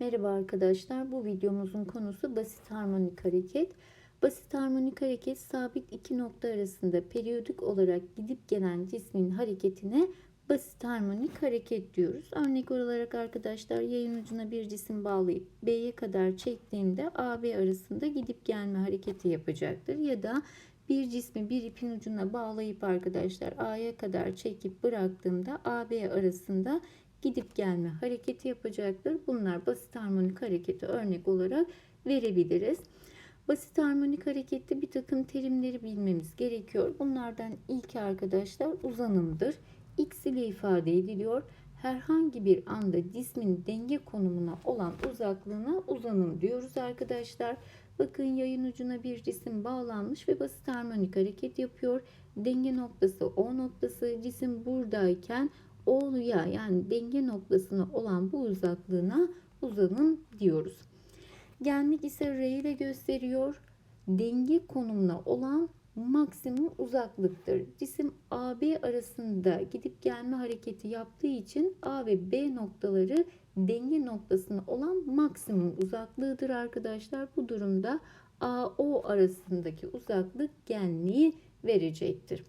Merhaba arkadaşlar. Bu videomuzun konusu basit harmonik hareket. Basit harmonik hareket sabit iki nokta arasında periyodik olarak gidip gelen cismin hareketine basit harmonik hareket diyoruz. Örnek olarak arkadaşlar yayın ucuna bir cisim bağlayıp B'ye kadar çektiğimde AB arasında gidip gelme hareketi yapacaktır. Ya da bir cismi bir ipin ucuna bağlayıp arkadaşlar A'ya kadar çekip bıraktığımda AB arasında gidip gelme hareketi yapacaktır. Bunlar basit harmonik hareketi örnek olarak verebiliriz. Basit harmonik harekette bir takım terimleri bilmemiz gerekiyor. Bunlardan ilki arkadaşlar uzanımdır. X ile ifade ediliyor. Herhangi bir anda cismin denge konumuna olan uzaklığına uzanım diyoruz arkadaşlar. Bakın yayın ucuna bir cisim bağlanmış ve basit harmonik hareket yapıyor. Denge noktası O noktası cisim buradayken O'ya yani denge noktasına olan bu uzaklığına uzanım diyoruz. Genlik ise R ile gösteriyor. Denge konumuna olan maksimum uzaklıktır. Cisim AB arasında gidip gelme hareketi yaptığı için A ve B noktaları denge noktasına olan maksimum uzaklığıdır arkadaşlar. Bu durumda AO arasındaki uzaklık genliği verecektir.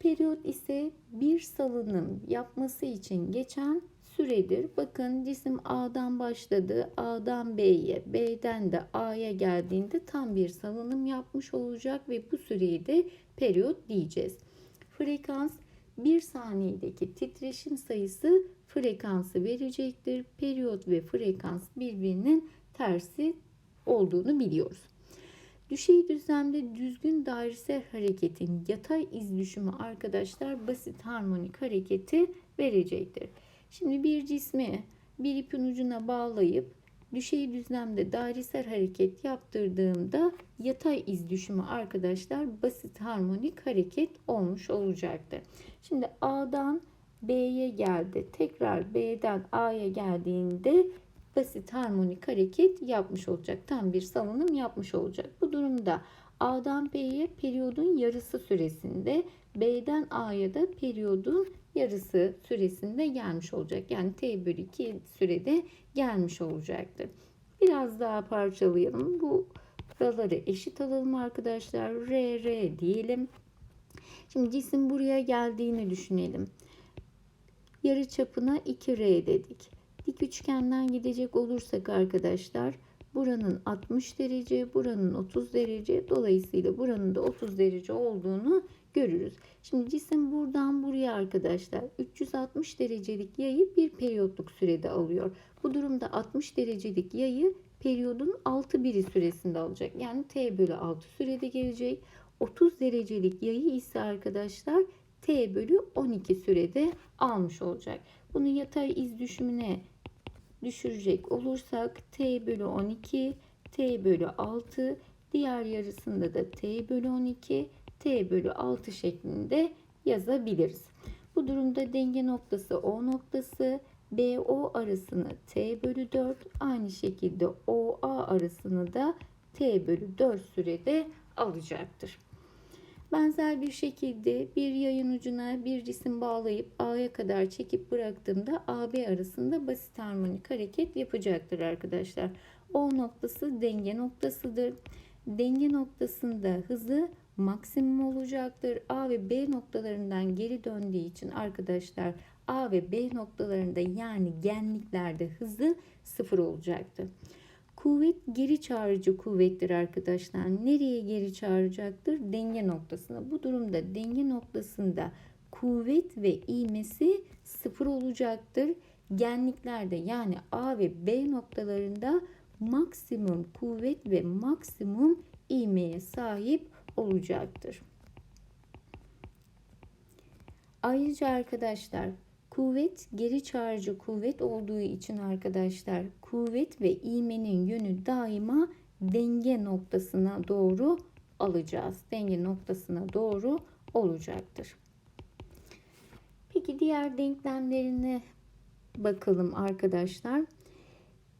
Periyot ise bir salınım yapması için geçen süredir. Bakın cisim A'dan başladı. A'dan B'ye, B'den de A'ya geldiğinde tam bir salınım yapmış olacak ve bu süreyi de periyot diyeceğiz. Frekans bir saniyedeki titreşim sayısı frekansı verecektir. Periyot ve frekans birbirinin tersi olduğunu biliyoruz. Düşey düzlemde düzgün dairesel hareketin yatay iz düşümü arkadaşlar basit harmonik hareketi verecektir. Şimdi bir cismi bir ipin ucuna bağlayıp düşey düzlemde dairesel hareket yaptırdığımda yatay iz düşümü arkadaşlar basit harmonik hareket olmuş olacaktır. Şimdi A'dan B'ye geldi. Tekrar B'den A'ya geldiğinde basit harmonik hareket yapmış olacak. Tam bir salınım yapmış olacak. Bu durumda A'dan B'ye periyodun yarısı süresinde, B'den A'ya da periyodun yarısı süresinde gelmiş olacak. Yani T bölü 2 sürede gelmiş olacaktır. Biraz daha parçalayalım. Bu buraları eşit alalım arkadaşlar. R, R diyelim. Şimdi cisim buraya geldiğini düşünelim. Yarı çapına 2R dedik. Dik üçgenden gidecek olursak arkadaşlar buranın 60 derece, buranın 30 derece. Dolayısıyla buranın da 30 derece olduğunu görürüz. Şimdi cisim buradan buraya arkadaşlar 360 derecelik yayı bir periyotluk sürede alıyor. Bu durumda 60 derecelik yayı periyodun 6 biri süresinde alacak. Yani t bölü 6 sürede gelecek. 30 derecelik yayı ise arkadaşlar t bölü 12 sürede almış olacak. Bunu yatay iz düşümüne düşürecek olursak t bölü 12 t bölü 6 diğer yarısında da t bölü 12 t bölü 6 şeklinde yazabiliriz. Bu durumda denge noktası O noktası BO arasını t bölü 4 aynı şekilde OA arasını da t bölü 4 sürede alacaktır. Benzer bir şekilde bir yayın ucuna bir cisim bağlayıp A'ya kadar çekip bıraktığımda AB arasında basit harmonik hareket yapacaktır arkadaşlar. O noktası denge noktasıdır. Denge noktasında hızı maksimum olacaktır. A ve B noktalarından geri döndüğü için arkadaşlar A ve B noktalarında yani genliklerde hızı sıfır olacaktır. Kuvvet geri çağırıcı kuvvettir arkadaşlar. Nereye geri çağıracaktır? Denge noktasına. Bu durumda denge noktasında kuvvet ve ivmesi sıfır olacaktır. Genliklerde yani A ve B noktalarında maksimum kuvvet ve maksimum ivmeye sahip olacaktır. Ayrıca arkadaşlar Kuvvet geri çağırıcı kuvvet olduğu için arkadaşlar kuvvet ve iğmenin yönü daima denge noktasına doğru alacağız. Denge noktasına doğru olacaktır. Peki diğer denklemlerine bakalım arkadaşlar.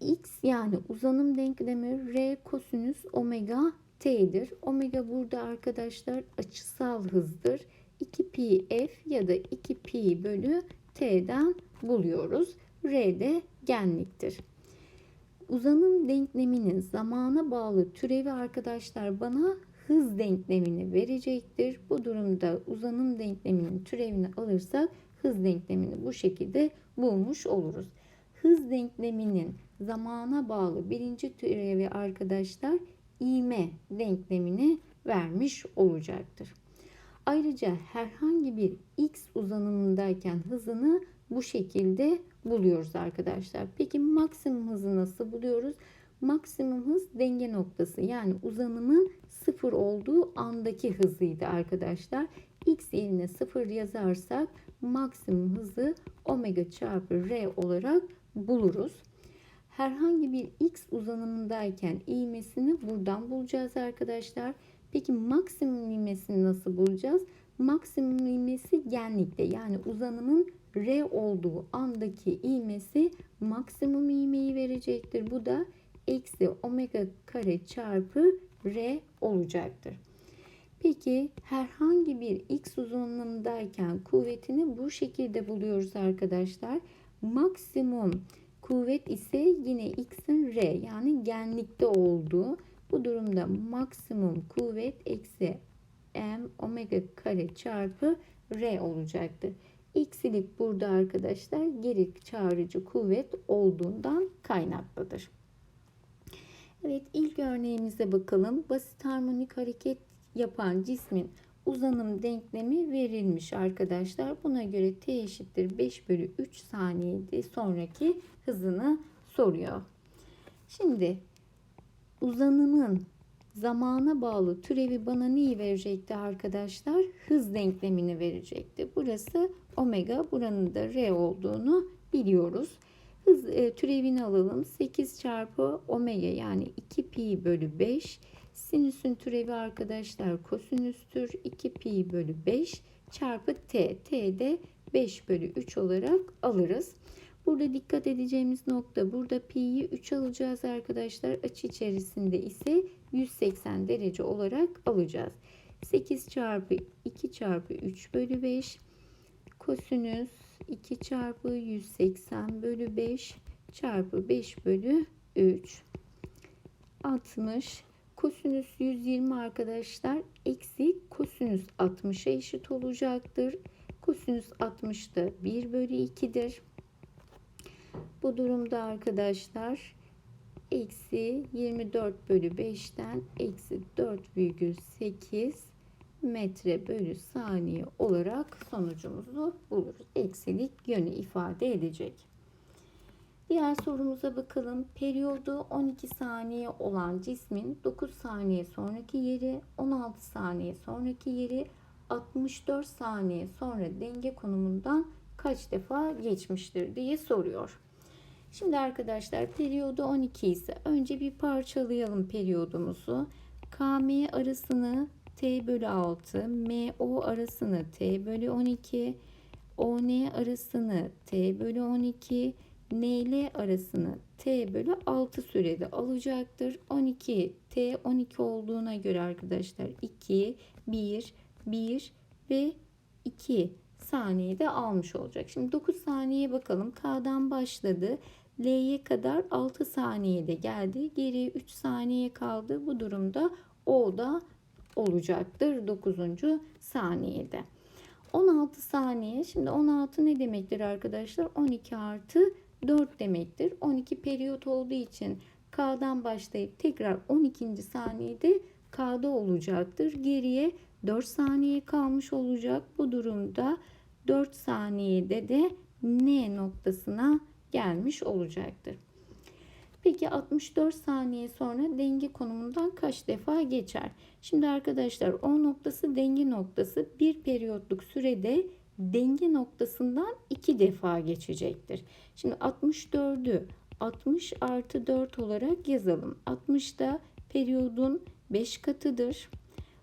X yani uzanım denklemi R kosinüs omega t'dir. Omega burada arkadaşlar açısal hızdır. 2 pi f ya da 2 pi bölü T'den buluyoruz. R de genliktir. Uzanım denkleminin zamana bağlı türevi arkadaşlar bana hız denklemini verecektir. Bu durumda uzanım denkleminin türevini alırsak hız denklemini bu şekilde bulmuş oluruz. Hız denkleminin zamana bağlı birinci türevi arkadaşlar ivme denklemini vermiş olacaktır. Ayrıca herhangi bir x uzanımındayken hızını bu şekilde buluyoruz arkadaşlar. Peki maksimum hızı nasıl buluyoruz? Maksimum hız denge noktası yani uzanımın sıfır olduğu andaki hızıydı arkadaşlar. X yerine sıfır yazarsak maksimum hızı omega çarpı r olarak buluruz. Herhangi bir x uzanımındayken ivmesini buradan bulacağız arkadaşlar. Peki maksimum ivmesini nasıl bulacağız? Maksimum ivmesi genlikte yani uzanımın R olduğu andaki ivmesi maksimum ivmeyi verecektir. Bu da eksi omega kare çarpı R olacaktır. Peki herhangi bir x uzunluğundayken kuvvetini bu şekilde buluyoruz arkadaşlar. Maksimum kuvvet ise yine x'in r yani genlikte olduğu. Bu durumda maksimum kuvvet eksi m omega kare çarpı r olacaktır. X'ilik burada arkadaşlar geri çağrıcı kuvvet olduğundan kaynaklıdır. Evet ilk örneğimize bakalım. Basit harmonik hareket yapan cismin uzanım denklemi verilmiş arkadaşlar. Buna göre t eşittir 5 bölü 3 saniyede sonraki hızını soruyor. Şimdi uzanımın zamana bağlı türevi bana neyi verecekti arkadaşlar? Hız denklemini verecekti. Burası omega buranın da r olduğunu biliyoruz. Hız e, türevini alalım. 8 çarpı omega yani 2 pi bölü 5. Sinüsün türevi arkadaşlar kosinüstür. 2 pi bölü 5 çarpı t. t de 5 bölü 3 olarak alırız. Burada dikkat edeceğimiz nokta burada pi'yi 3 alacağız arkadaşlar. Açı içerisinde ise 180 derece olarak alacağız. 8 çarpı 2 çarpı 3 bölü 5 kosinüs 2 çarpı 180 bölü 5 çarpı 5 bölü 3 60 kosinüs 120 arkadaşlar eksi kosinüs 60'a eşit olacaktır. Kosinüs 60 da 1 bölü 2'dir. Bu durumda arkadaşlar eksi 24 bölü 5'ten eksi 4,8 metre bölü saniye olarak sonucumuzu buluruz. Eksilik yönü ifade edecek. Diğer sorumuza bakalım. Periyodu 12 saniye olan cismin 9 saniye sonraki yeri, 16 saniye sonraki yeri, 64 saniye sonra denge konumundan kaç defa geçmiştir diye soruyor. Şimdi arkadaşlar periyodu 12 ise önce bir parçalayalım periyodumuzu. KM arasını T bölü 6, MO arasını T bölü 12, ON arasını T bölü 12, NL arasını T bölü 6 sürede alacaktır. 12 T 12 olduğuna göre arkadaşlar 2, 1, 1 ve 2 saniyede almış olacak. Şimdi 9 saniye bakalım. K'dan başladı. L'ye kadar 6 saniyede geldi. Geriye 3 saniye kaldı. Bu durumda O da olacaktır 9. saniyede. 16 saniye. Şimdi 16 ne demektir arkadaşlar? 12 artı 4 demektir. 12 periyot olduğu için K'dan başlayıp tekrar 12. saniyede K'da olacaktır. Geriye 4 saniye kalmış olacak. Bu durumda 4 saniyede de N noktasına gelmiş olacaktır. Peki 64 saniye sonra denge konumundan kaç defa geçer? Şimdi arkadaşlar o noktası denge noktası bir periyotluk sürede denge noktasından iki defa geçecektir. Şimdi 64'ü 60 artı 4 olarak yazalım. 60 da periyodun 5 katıdır.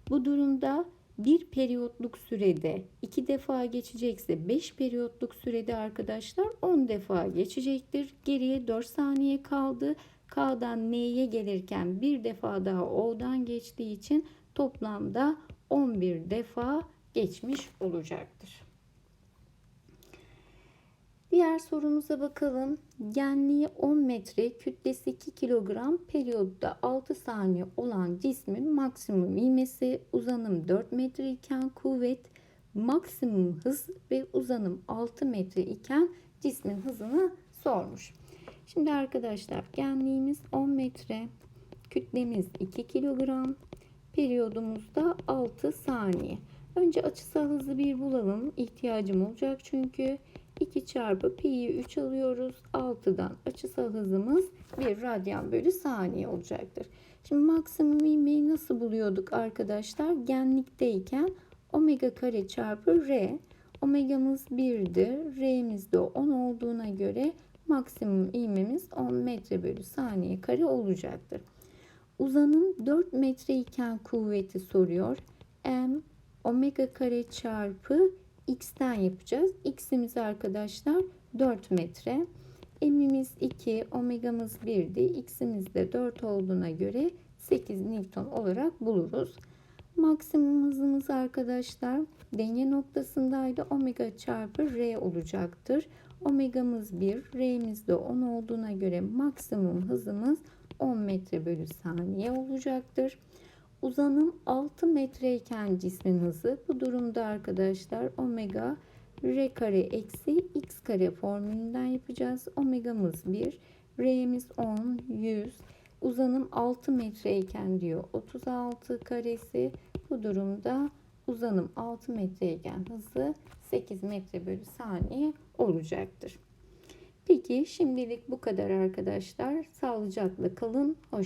Bu durumda bir periyotluk sürede iki defa geçecekse 5 periyotluk sürede arkadaşlar 10 defa geçecektir. Geriye 4 saniye kaldı. K'dan N'ye gelirken bir defa daha O'dan geçtiği için toplamda 11 defa geçmiş olacaktır. Diğer sorumuza bakalım. Genliği 10 metre, kütlesi 2 kilogram, periyotta 6 saniye olan cismin maksimum ivmesi, uzanım 4 metre iken kuvvet, maksimum hız ve uzanım 6 metre iken cismin hızını sormuş. Şimdi arkadaşlar genliğimiz 10 metre, kütlemiz 2 kilogram, periyodumuz da 6 saniye. Önce açısal hızı bir bulalım. İhtiyacım olacak çünkü 2 çarpı pi'yi 3 alıyoruz. 6'dan açısal hızımız 1 radyan bölü saniye olacaktır. Şimdi maksimum ivmeyi nasıl buluyorduk arkadaşlar? Genlikteyken omega kare çarpı r. Omegamız 1'dir. R'miz de 10 olduğuna göre maksimum ivmemiz 10 metre bölü saniye kare olacaktır. Uzanım 4 metre iken kuvveti soruyor. M omega kare çarpı x'ten yapacağız. X'imiz arkadaşlar 4 metre. M'imiz 2, omegamız 1'di. X'imiz de 4 olduğuna göre 8 Newton olarak buluruz. Maksimum hızımız arkadaşlar denge noktasındaydı. Omega çarpı R olacaktır. Omegamız 1, R'miz de 10 olduğuna göre maksimum hızımız 10 metre bölü saniye olacaktır. Uzanım 6 metreyken cismin hızı. Bu durumda arkadaşlar omega r kare eksi x kare formülünden yapacağız. Omegamız 1, r'miz 10, 100. Uzanım 6 metreyken diyor 36 karesi. Bu durumda uzanım 6 metreyken hızı 8 metre bölü saniye olacaktır. Peki şimdilik bu kadar arkadaşlar. Sağlıcakla kalın. Hoş